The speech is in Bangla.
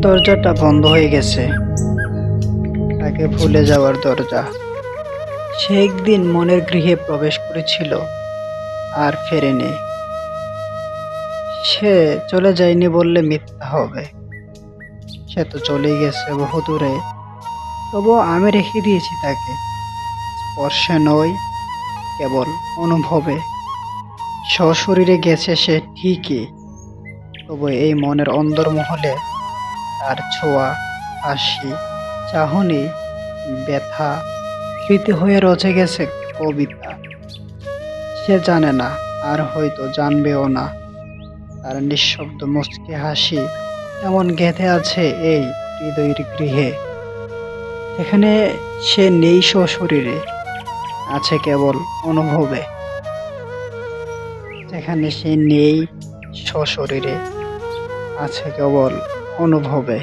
দরজাটা বন্ধ হয়ে গেছে। তাকে ভুলে যাওয়ার দরজা। সে একদিন মনের গৃহে প্রবেশ করেছিল, আর ফেরেনি। সে চলে যায়নি বললে মিথ্যা হবে। সে তো চলে গেছে বহু দূরে। তবুও আমি রেখে দিয়েছি তাকে। স্পর্শে নয়, কেবল অনুভবে। সশরীরে গেছে সে ঠিকই। তবু এই মনের অন্দরমহলে তার ছোঁয়া, হাসি, চাহনি, ব্যথা স্মৃতি হয়ে রচে গেছে কবিতা। সে জানে না, আর হয়তো জানবেও না। তার নিঃশব্দ মুচকি হাসি এমন গেঁথে আছে এই হৃদয়ের গৃহে। এখানে সে নেই শরীরে আছে কেবল অনুভবে। যেখানে সে নেই সশরীরে আছে কেবল অনুভবে।